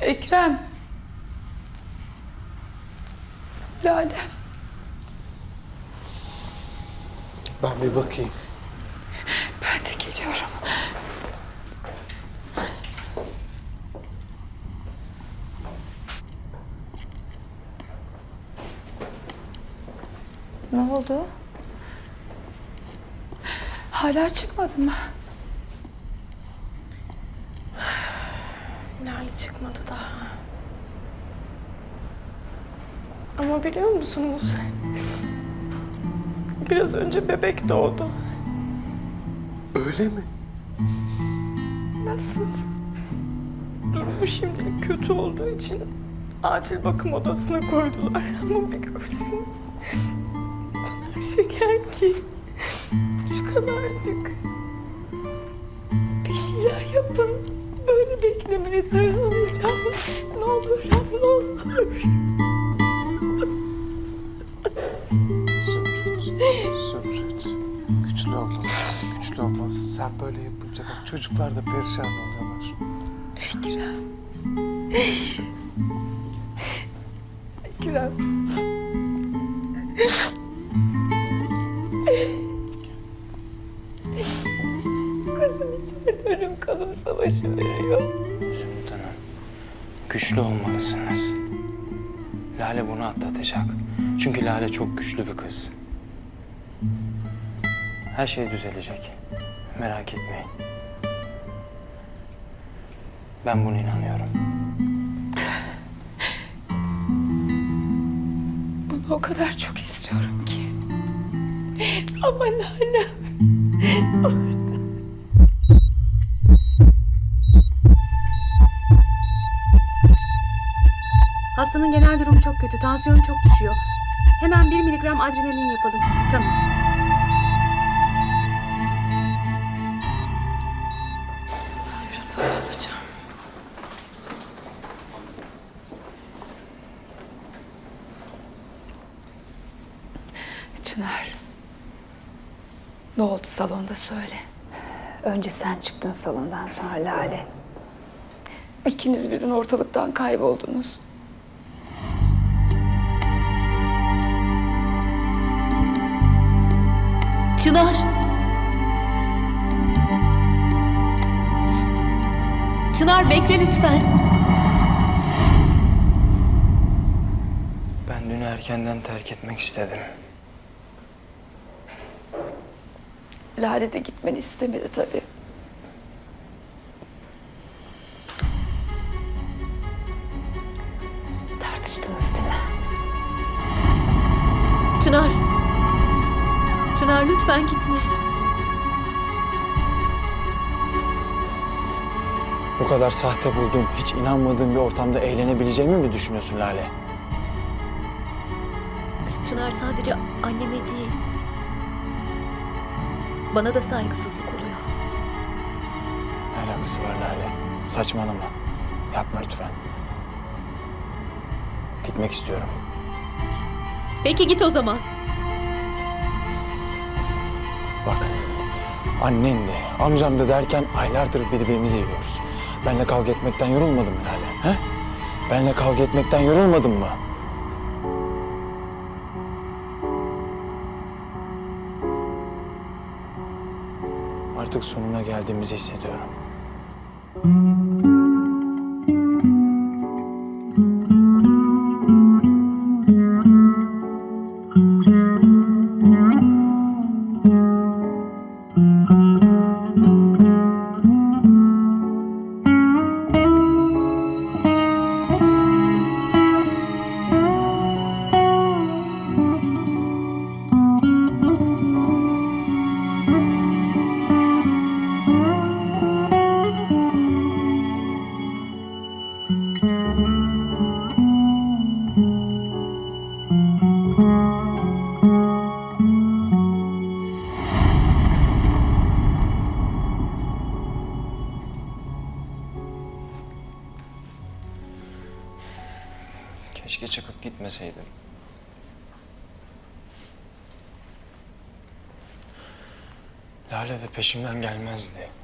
Ekrem. Lale. Ben bir bakayım. Ben de geliyorum. Ne oldu? Hala çıkmadı mı? Lale çıkmadı daha. Ama biliyor musunuz? Biraz önce bebek doğdu. Öyle mi? Nasıl? Durumu şimdilik kötü olduğu için acil bakım odasına koydular. Ama bir görseniz. O kadar şeker ki. Şu kadarcık. Bir şeyler yapın. Böyle beklemeye dayanamayacağım. Ne olur, ne olur. Zümrüt. Zümrüt. Güçlü olmalısın. Güçlü olmalısın. Sen böyle yapınca bak çocuklar da perişan oluyorlar. Ekrem. Ekrem. Kalım savaşı veriyor. Hanım, güçlü olmalısınız. Lale bunu atlatacak. Çünkü Lale çok güçlü bir kız. Her şey düzelecek. Merak etmeyin. Ben buna inanıyorum. Bunu o kadar çok istiyorum ki. Ama Lale. Hastanın genel durumu çok kötü. Tansiyonu çok düşüyor. Hemen 1 miligram adrenalin yapalım. Tamam. Biraz hava alacağım. Çınar. Ne oldu salonda söyle. Önce sen çıktın salondan sonra Lale. İkiniz birden ortalıktan kayboldunuz. Çınar. Çınar bekle lütfen. Ben dün erkenden terk etmek istedim. Lale de gitmeni istemedi tabii. Çınar lütfen gitme. Bu kadar sahte bulduğum, hiç inanmadığım bir ortamda eğlenebileceğimi mi düşünüyorsun Lale? Çınar sadece anneme değil. Bana da saygısızlık oluyor. Ne alakası var Lale? Saçmalama. Yapma lütfen. Gitmek istiyorum. Peki git o zaman. Bak, annen de, amcam da derken aylardır birbirimizi yiyoruz. Benle kavga etmekten yorulmadın mı Lale? He? Benle kavga etmekten yorulmadın mı? Artık sonuna geldiğimizi hissediyorum. Keşke çıkıp gitmeseydim. Lale de peşimden gelmezdi.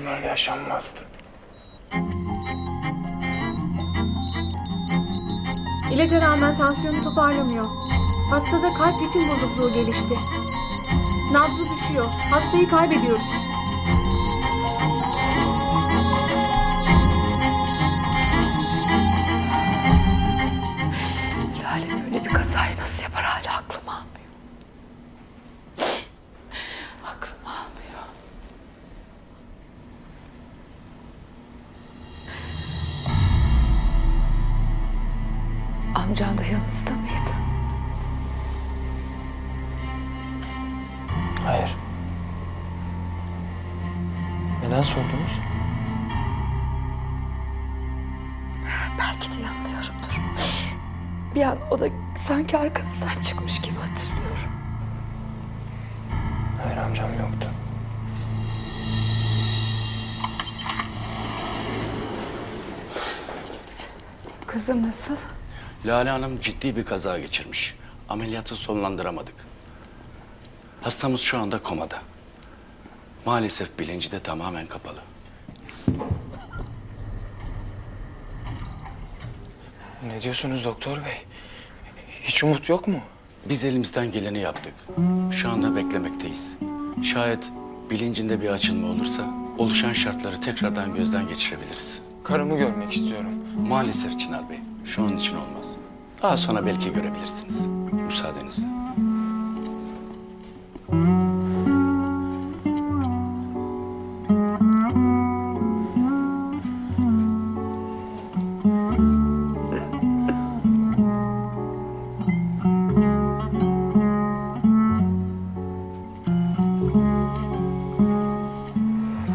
Bunlar yaşanmazdı. İlaca rağmen tansiyonu toparlamıyor. Hastada kalp ritim bozukluğu gelişti. Nabzı düşüyor. Hastayı kaybediyoruz. Lale böyle bir kazayı nasıl yapar hala aklım almıyor. Amcan da yanınızda mıydı? Hayır. Neden sordunuz? Belki de yanılıyorumdur. Bir an o da sanki arkanızdan çıkmış gibi hatırlıyorum. Hayır amcam yoktu. Kızım nasıl? Lale Hanım ciddi bir kaza geçirmiş. Ameliyatı sonlandıramadık. Hastamız şu anda komada. Maalesef bilinci de tamamen kapalı. Ne diyorsunuz doktor bey? Hiç umut yok mu? Biz elimizden geleni yaptık. Şu anda beklemekteyiz. Şayet bilincinde bir açılma olursa oluşan şartları tekrardan gözden geçirebiliriz. Karımı görmek istiyorum. Maalesef Çınar Bey, şu an için olmaz. Daha sonra belki görebilirsiniz. Müsaadenizle.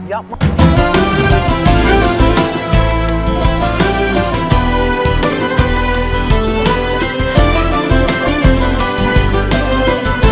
Yapma.